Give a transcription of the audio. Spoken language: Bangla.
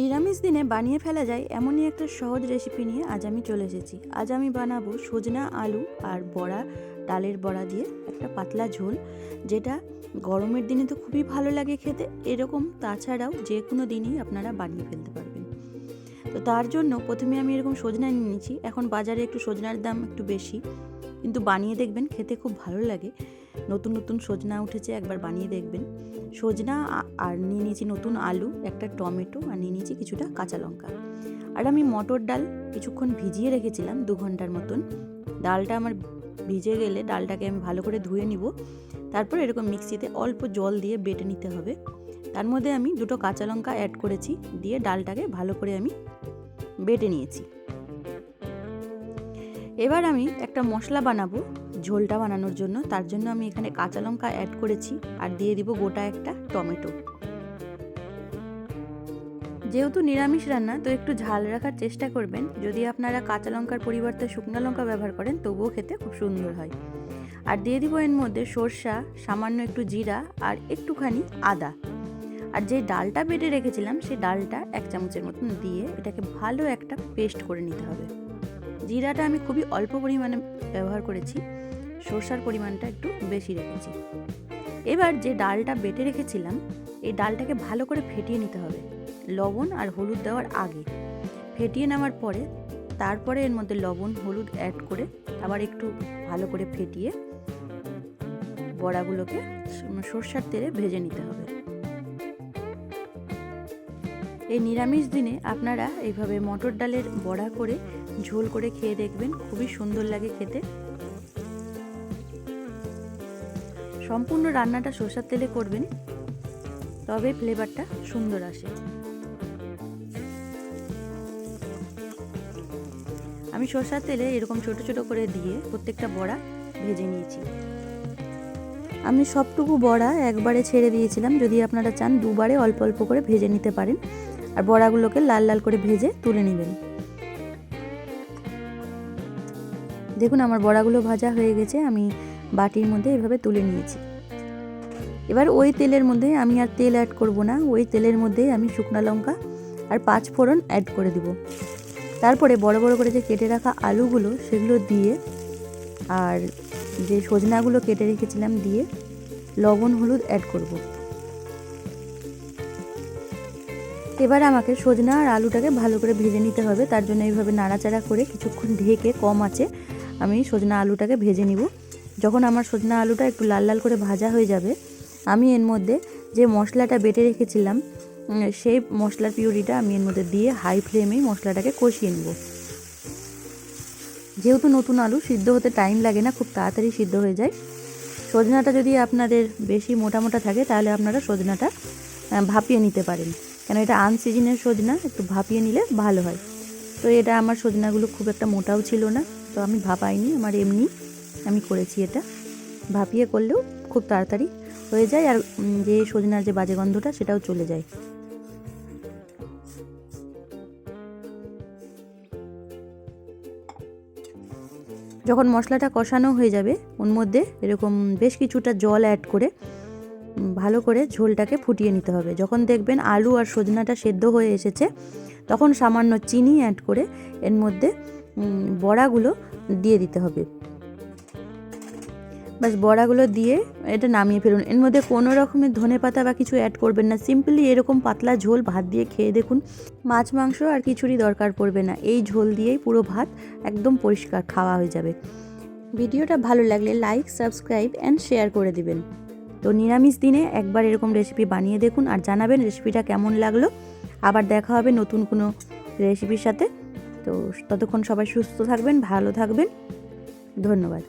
নিরামিষ দিনে বানিয়ে ফেলা যায় এমনই একটা সহজ রেসিপি নিয়ে আজ আমি চলে এসেছি। আজ আমি বানাবো সজনা আলু আর বড়া, ডালের বড়া দিয়ে একটা পাতলা ঝোল, যেটা গরমের দিনে তো খুবই ভালো লাগে খেতে। এরকম তাছাড়াও যে কোনো দিনই আপনারা বানিয়ে ফেলতে পারবেন। তো তার জন্য প্রথমে আমি এরকম সজনা নিয়ে নিয়েছি এখন বাজারে একটু সজনার দাম একটু বেশি, কিন্তু বানিয়ে দেখবেন খেতে খুব ভালো লাগে। নতুন নতুন সজনা উঠেছে, একবার বানিয়ে দেখবেন। সজনা আর নিয়ে নিয়েছি নতুন আলু, একটা টমেটো আর নিয়ে নিয়েছি কিছুটা কাঁচা লঙ্কা। আর আমি মটর ডাল কিছুক্ষণ ভিজিয়ে রেখেছিলাম দু ঘণ্টার মতন। ডালটা আমার ভিজে গেলে ডালটাকে আমি ভালো করে ধুয়ে নিব। তারপর এরকম মিক্সিতে অল্প জল দিয়ে বেটে নিতে হবে। তার মধ্যে আমি দুটো কাঁচা লঙ্কা অ্যাড করেছি, দিয়ে ডালটাকে ভালো করে আমি বেটে নিয়েছি। এবার আমি একটা মশলা বানাবো। ঝোলটা বানানোর জন্য, তার জন্য আমি এখানে কাঁচা লঙ্কা অ্যাড করেছি আর দিয়ে দিব গোটা একটা টমেটো। যেহেতু নিরামিষ রান্না, তো একটু ঝাল রাখার চেষ্টা করবেন। যদি আপনারা কাঁচা লঙ্কার পরিবর্তে শুকনো লঙ্কা ব্যবহার করেন, তবুও খেতে খুব সুন্দর হয়। আর দিয়ে দিব এর মধ্যে সর্ষা, সামান্য একটু জিরা আর একটুখানি আদা। আর যে ডালটা বেটে রেখেছিলাম সেই ডালটা এক চামচের মতন দিয়ে এটাকে ভালো একটা পেস্ট করে নিতে হবে। জিরাটা আমি খুবই অল্প পরিমাণে ব্যবহার করেছি। সর্ষার পরিমাণটা একটু বেশি রেখেছি। এবার যে ডালটা বেটে রেখেছিলাম, এই ডালটাকে ভালো করে ফেটিয়ে নিতে হবে। লবণ আর হলুদ দেওয়ার আগে। ফেটিয়ে নেওয়ার পরে, তারপরে এর মধ্যে লবণ, হলুদ অ্যাড করে আবার একটু ভালো করে ফেটিয়ে বড়াগুলোকে সর্ষার তেলে ভেজে নিতে হবে। এই নিরামিষ দিনে আপনারা এইভাবে মটর ডালের বড়া করে ঝোল করে খেয়ে দেখবেন, খুবই সুন্দর লাগে খেতে। সম্পূর্ণ রান্নাটা সর্ষার তেলে করবেন, তবে ফ্লেভারটা সুন্দর আসে। আমি সর্ষার তেলে এরকম ছোট ছোট করে দিয়ে প্রত্যেকটা বড়া ভেজে নিয়েছি। আমি সবটুকু বড়া একবারে ছেড়ে দিয়েছিলাম, যদি আপনারা চান দুবারে অল্প অল্প করে ভেজে নিতে পারেন। আর বড়াগুলোকে লাল লাল করে ভেজে তুলে নেবেন। দেখুন, আমার বড়াগুলো ভাজা হয়ে গেছে, আমি বাটির মধ্যে এভাবে তুলে নিয়েছি। এবার ওই তেলের মধ্যে আমি আর তেল অ্যাড করব না। ওই তেলের মধ্যে আমি শুকনো লঙ্কা আর পাঁচ ফোড়ন অ্যাড করে দিব। তারপরে বড় বড় করে যে কেটে রাখা আলুগুলো সেগুলো দিয়ে আর যে সজনাগুলো কেটে রেখেছিলাম দিয়ে লবণ, হলুদ অ্যাড করব। এবার আমাকে সজনা আর আলুটাকে ভালো করে ভেজে নিতে হবে। তার জন্য এইভাবে নাড়াচাড়া করে কিছুক্ষণ ঢেকে কম আছে আমি সজনা আলুটাকে ভেজে নিব। যখন আমার সজনা আলুটা একটু লাল লাল করে ভাজা হয়ে যাবে, আমি এর মধ্যে যে মশলাটা বেটে রেখেছিলাম সেই মশলার পিউরিটা আমি এর মধ্যে দিয়ে হাই ফ্লেমেই মশলাটাকে কষিয়ে নেব। যেহেতু নতুন আলু, সিদ্ধ হতে টাইম লাগে না, খুব তাড়াতাড়ি সিদ্ধ হয়ে যায়। সজনাটা যদি আপনাদের বেশি মোটা মোটা থাকে, তাহলে আপনারা সজনাটা ভাপিয়ে নিতে পারেন। কেন এটা আনসিজনের সজনা, একটু ভাপিয়ে নিলে ভালো হয়। তো এটা আমার সজনাগুলো খুব একটা মোটাও ছিল না, তো আমি ভাপাইনি, আমার এমনি আমি করেছি এটা। ভাপিয়ে করলেও খুব তাড়াতাড়ি হয়ে যায় আর যে সজনার যে বাজে গন্ধটা সেটাও চলে যায়। যখন মশলাটা কষানো হয়ে যাবে, ওর মধ্যে এরকম বেশ কিছুটা জল অ্যাড করে ভালো করে ঝোলটাকে ফুটিয়ে নিতে হবে। যখন দেখবেন আলু আর সজনাটা সেদ্ধ হয়ে এসেছে, তখন সামান্য চিনি অ্যাড করে এর মধ্যে বড়াগুলো দিয়ে দিতে হবে। বাস বড়াগুলো দিয়ে এটা নামিয়ে ফেলুন। এর মধ্যে কোনো রকমের ধনে পাতা বা কিছু অ্যাড করবেন না। সিম্পলি এরকম পাতলা ঝোল ভাত দিয়ে খেয়ে দেখুন। মাছ, মাংস আর কিছুরই দরকার পড়বে না। এই ঝোল দিয়েই পুরো ভাত একদম পরিষ্কার খাওয়া হয়ে যাবে। ভিডিওটা ভালো লাগলে লাইক সাবস্ক্রাইব অ্যান্ড শেয়ার করে দিবেন। তো নিরামিষ দিনে একবার এরকম রেসিপি বানিয়ে দেখুন আর জানাবেন রেসিপিটা কেমন লাগল। আবার দেখা হবে নতুন কোনো রেসিপির সাথে। তো ততক্ষণ সবাই সুস্থ থাকবেন, ভালো থাকবেন। ধন্যবাদ।